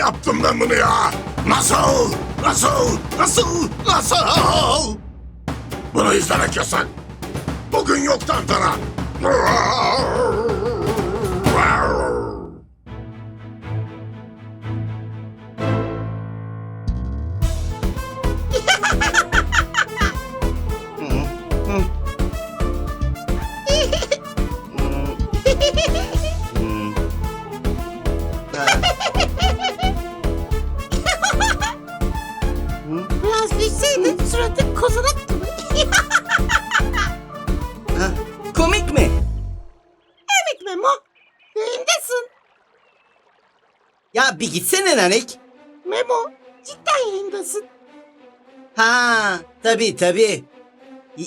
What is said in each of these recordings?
yaptım ben bunu ya? Nasıl? Nasıl? Nasıl? Nasıl? Bunu izlemek yasak. Bugün yok tantana. Memo. Yayındasın. Ya bir gitsene Nanik. Memo cidden yayındasın. Ha tabii tabii.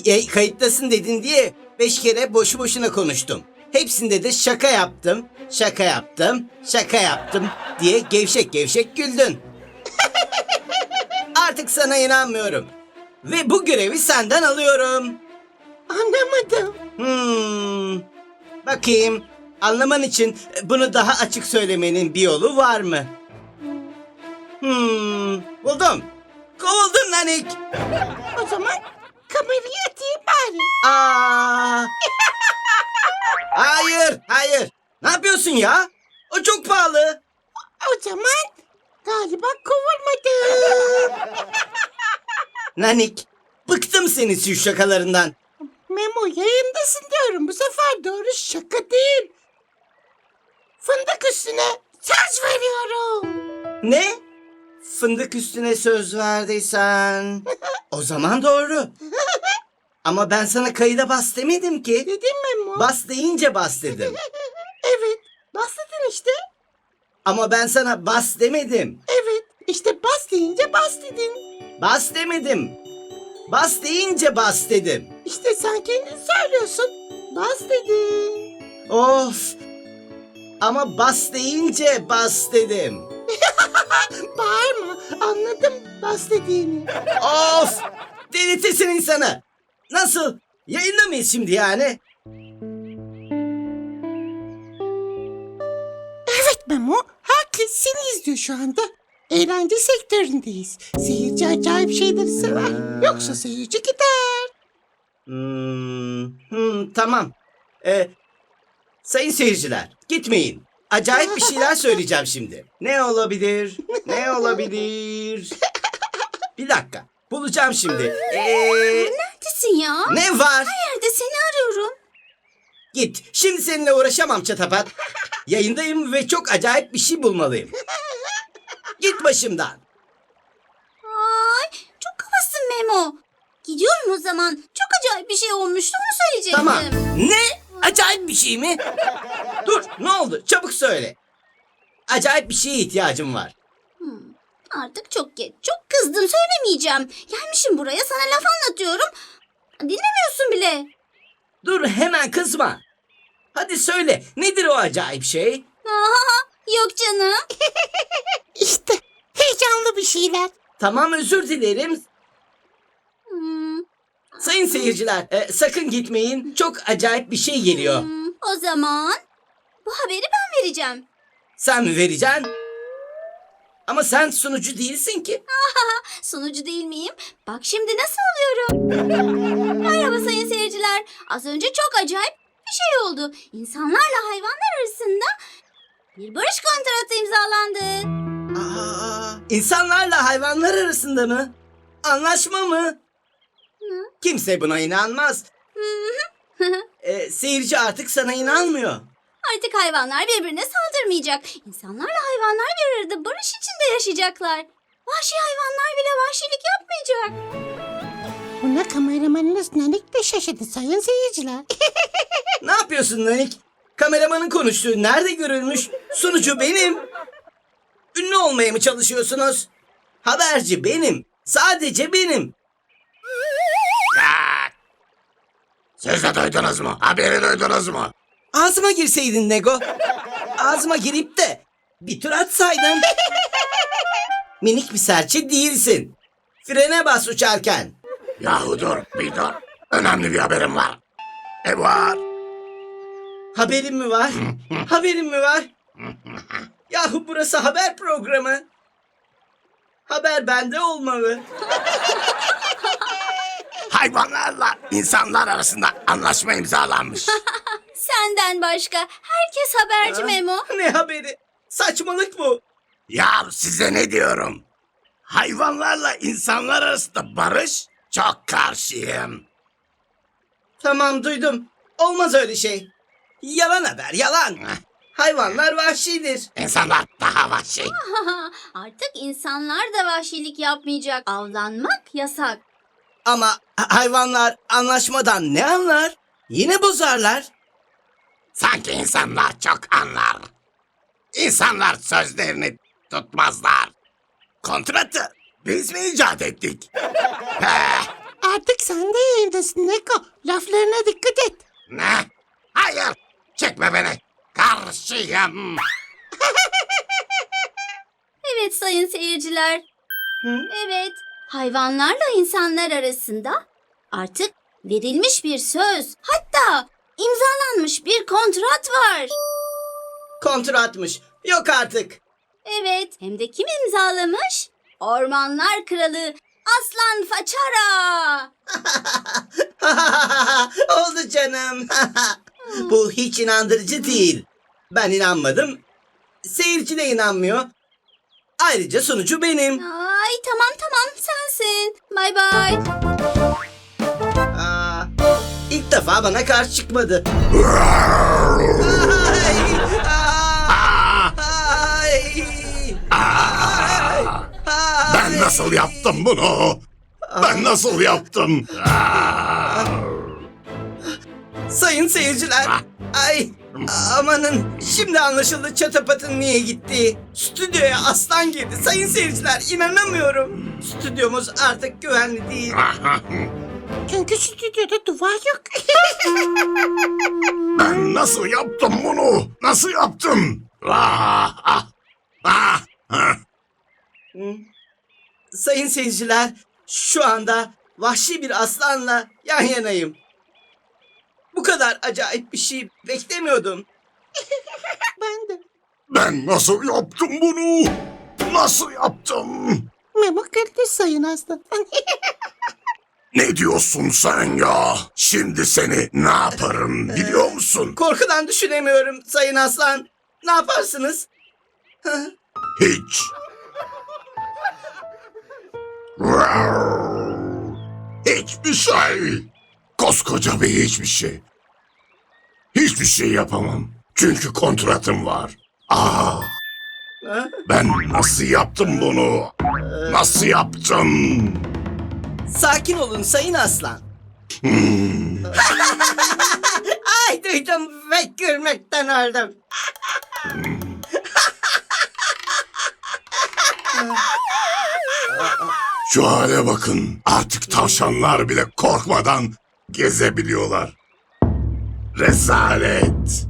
E, kayıttasın dedin diye beş kere boşu boşuna konuştum. Hepsinde de şaka yaptım, şaka yaptım, şaka yaptım diye gevşek gevşek güldün. Artık sana inanmıyorum. Ve bu görevi senden alıyorum. Anlamadım. Hmm. Bakayım. Anlaman için bunu daha açık söylemenin bir yolu var mı? Hmm. Buldum. Kovuldun Nanik. O zaman kamerayı atayım bari. Aa! hayır, hayır. Ne yapıyorsun ya? O çok pahalı. O zaman galiba kovulmadım. Nanik, bıktım senin şu şakalarından. Memo yayındasın diyorum. Bu sefer doğru şaka değil. Fındık üstüne söz veriyorum. Ne? Fındık üstüne söz verdiysen. O zaman doğru. Ama ben sana kayıda bas demedim ki. Dedim Memo. Bas deyince bas dedim. evet. Bastın işte. Ama ben sana bas demedim. Evet. İşte bas deyince bas dedin. Bas demedim. Bas deyince bas dedim. İşte sen kendin söylüyorsun. Bas dedin. Of. Ama bas deyince bas dedim. Bağırma. Anladım bas dediğini. Of! Delirtesin insanı. Nasıl? Yayında mıyız şimdi yani? Evet Memo. Herkes seni izliyor şu anda. Eğlence sektöründeyiz. Seyirci acayip şeyleri sever. Yoksa seyirci gider. Hmm, hmm, tamam. Ee, sayın seyirciler, gitmeyin. Acayip bir şeyler söyleyeceğim şimdi. Ne olabilir? Ne olabilir? Bir dakika. Bulacağım şimdi. Ee, Neredesin ya? ne var? Nerede seni arıyorum. Git. Şimdi seninle uğraşamam çatapat. Yayındayım ve çok acayip bir şey bulmalıyım. Git başımdan. Ay çok havasın Memo. Gidiyorum o zaman. Çok acayip bir şey olmuştu onu söyleyecektim. Tamam. Ne? Acayip bir şey mi? Dur, ne oldu? Çabuk söyle. Acayip bir şeye ihtiyacım var. Hmm, Artık çok geç. Çok kızdım söylemeyeceğim. Gelmişim buraya sana laf anlatıyorum. Dinlemiyorsun bile. Dur hemen kızma. Hadi söyle. Nedir o acayip şey? Aha, yok canım. İşte heyecanlı bir şeyler. Tamam özür dilerim. Hmm, Sayın seyirciler e, sakın gitmeyin. Çok acayip bir şey geliyor. hmm, o zaman bu haberi ben vereceğim. Sen mi vereceksin? Ama sen sunucu değilsin ki. Sunucu değil miyim? Bak şimdi nasıl oluyorum. Merhaba sayın seyirciler. Az önce çok acayip bir şey oldu. İnsanlarla hayvanlar arasında bir barış kontratı imzalandı. Aa, insanlarla hayvanlar arasında mı? Anlaşma mı? Kimse buna inanmaz. E, seyirci artık sana inanmıyor. Artık hayvanlar birbirine saldırmayacak. İnsanlarla hayvanlar bir arada barış içinde yaşayacaklar. Vahşi hayvanlar bile vahşilik yapmayacak. Buna kameramanınız Nanik de şaşırdı sayın seyirciler. Ne yapıyorsun Nanik? Kameramanın konuştuğu nerede görülmüş? Sunucu benim. Ünlü olmaya mı çalışıyorsunuz? Haberci benim. Sadece benim. Siz de duydunuz mu? Haberi duydunuz mu? Ağzıma girseydin Nego. Ağzıma girip de bir tur atsaydın. Minik bir serçe değilsin. Frene bas uçarken. Yahu dur bir dur. Önemli bir haberim var. E var. Haberin mi var? Haberin mi var? Yahu burası haber programı. Haber bende olmalı. Hayvanlarla insanlar arasında anlaşma imzalanmış. Senden başka herkes haberci Memo. Ne haberi? Saçmalık bu. ya size ne diyorum? Hayvanlarla insanlar arasında barış çok karşıyım. Tamam duydum. Olmaz öyle şey. Yalan haber yalan. Hayvanlar vahşidir. İnsanlar daha vahşi. Artık insanlar da vahşilik yapmayacak. Avlanmak yasak. Ama ha- hayvanlar anlaşmadan ne anlar? Yine bozarlar. Sanki insanlar çok anlar. İnsanlar sözlerini tutmazlar. Kontratı biz mi icat ettik? Heh, Artık sen de yayındasın Neko. Laflarına dikkat et. ne? Hayır, çekme beni. Karşıyım. Evet sayın seyirciler. Hı? Evet. Hayvanlarla insanlar arasında artık verilmiş bir söz. Hatta imzalanmış bir kontrat var. Kontratmış. Yok artık. Evet. Hem de kim imzalamış? Ormanlar Kralı Aslan Façara. Oldu canım. Bu hiç inandırıcı değil. Ben inanmadım. Seyirci de inanmıyor. Ayrıca sunucu benim. Ay tamam tamam sensin. Bay bay. Aa, ilk defa bana karşı çıkmadı. Ay, ay, ay, Ben nasıl yaptım bunu? Ben nasıl yaptım? Sayın seyirciler. Ay amanın şimdi anlaşıldı çatapatın niye gittiği. Stüdyoya aslan girdi. Sayın seyirciler inanamıyorum. Stüdyomuz artık güvenli değil. Çünkü stüdyoda duvar yok. Ben nasıl yaptım bunu? Nasıl yaptım? Sayın seyirciler şu anda vahşi bir aslanla yan yanayım. Bu kadar acayip bir şey beklemiyordum. ben de. Ben nasıl yaptım bunu? Nasıl yaptım? Memo kırdı sayın aslan. Ne diyorsun sen ya? Şimdi seni ne yaparım biliyor musun? Korkudan düşünemiyorum Sayın Aslan. Ne yaparsınız? Hiç. Hiçbir şey. Koskoca bir hiçbir şey. Hiçbir şey yapamam. Çünkü kontratım var. Aa, ben nasıl yaptım bunu? Nasıl yaptım? Sakin olun Sayın Aslan. Hmm, Ay duydum ve gülmekten öldüm. şu hale bakın. Artık tavşanlar bile korkmadan gezebiliyorlar. Rezalet.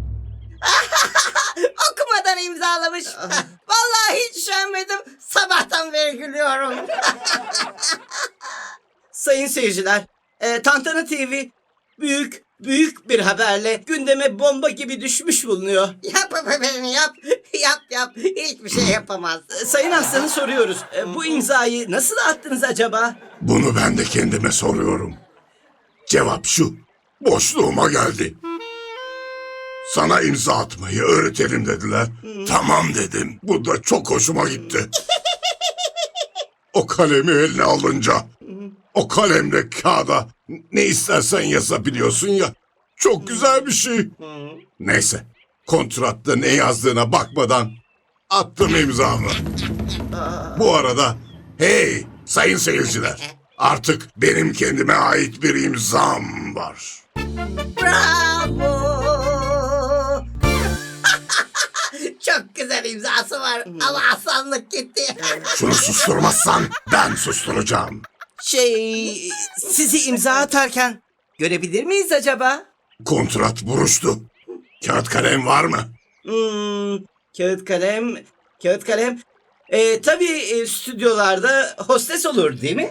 Okumadan imzalamış. Vallahi hiç üşenmedim. Sabahtan beri gülüyorum. Sayın seyirciler, e, Tantana TV büyük büyük bir haberle gündeme bomba gibi düşmüş bulunuyor. Yap beni yap. Yap yap. Hiçbir şey yapamaz. Sayın Aslan'ı soruyoruz. E, bu imzayı nasıl attınız acaba? Bunu ben de kendime soruyorum. Cevap şu. Boşluğuma geldi. Sana imza atmayı öğretelim dediler. Tamam dedim. Bu da çok hoşuma gitti. o kalemi eline alınca o kalemle kağıda ne istersen yazabiliyorsun ya. Çok güzel bir şey. Neyse. Kontratta ne yazdığına bakmadan attım imzamı. Bu arada hey sayın seyirciler artık benim kendime ait bir imzam var. Bravo! Çok güzel imzası var ama aslanlık gitti. Şunu susturmazsan ben susturacağım. Şey, sizi imza atarken görebilir miyiz acaba? Kontrat buruştu. Kağıt kalem var mı? Hmm, kağıt kalem, kağıt kalem. Ee, tabii e, stüdyolarda hostes olur değil mi?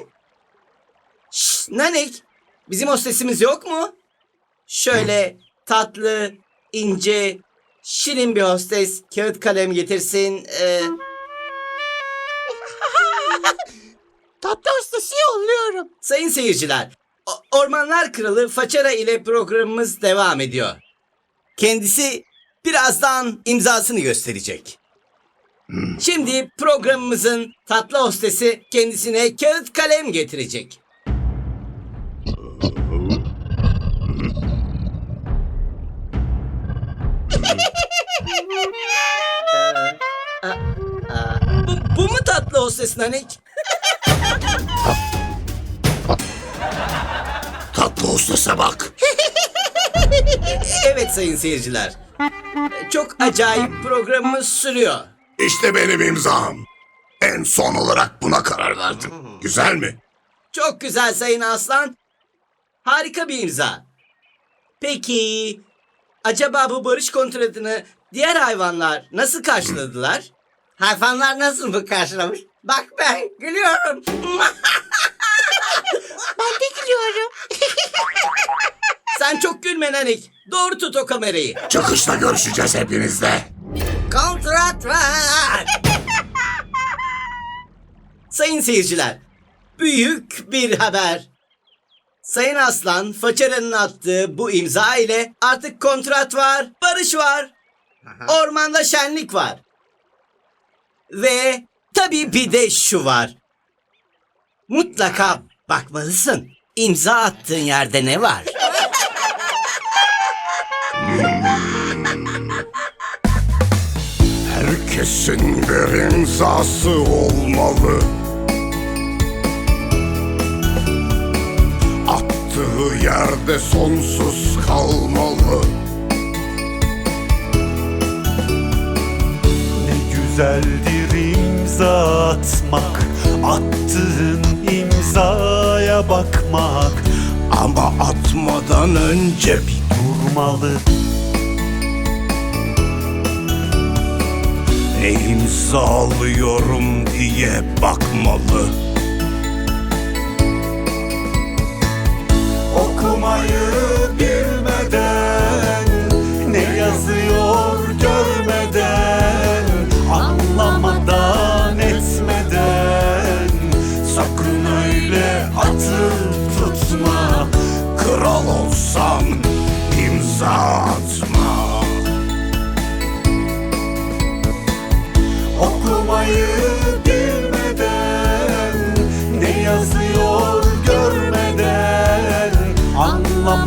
Şşş, Nanik, bizim hostesimiz yok mu? Şöyle tatlı, ince, şirin bir hostes kağıt kalem getirsin. Ee, Tatlı ustası yolluyorum. sayın seyirciler, O- Ormanlar Kralı Façara ile programımız devam ediyor. Kendisi birazdan imzasını gösterecek. Şimdi programımızın tatlı hostesi kendisine kağıt kalem getirecek. Tatlı hostes Nanik? Tatlı hostese bak. Evet sayın seyirciler. Çok acayip programımız sürüyor. İşte benim imzam. En son olarak buna karar verdim. Güzel mi? Çok güzel Sayın Aslan. Harika bir imza. Peki, acaba bu barış kontratını diğer hayvanlar nasıl karşıladılar? Hayvanlar nasıl mı karşılamış? Bak ben gülüyorum. Ben de gülüyorum. Sen çok gülme Nanik. Doğru tut o kamerayı. Çıkışta görüşeceğiz hepinizle. Kontrat var. Sayın seyirciler, büyük bir haber. Sayın Aslan, Façara'nın attığı bu imza ile artık kontrat var, barış var. Ormanda şenlik var. Ve tabii bir de şu var. Mutlaka bakmalısın. İmza attığın yerde ne var? Herkesin bir imzası olmalı. Attığı yerde sonsuz kalmalı. Güzeldir imza atmak Attığın imzaya bakmak Ama atmadan önce bir Durmalı ne imzalıyorum diye bakmalı. Okumayı bilmeden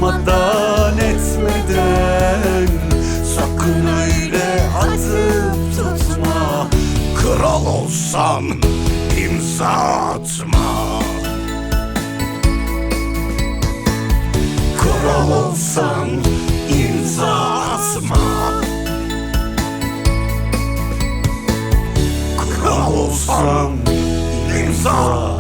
Anlamadan etmeden Sakın öyle atıp tutma Kral olsan imza atma. Kral olsan imza atma. Kral olsan imza.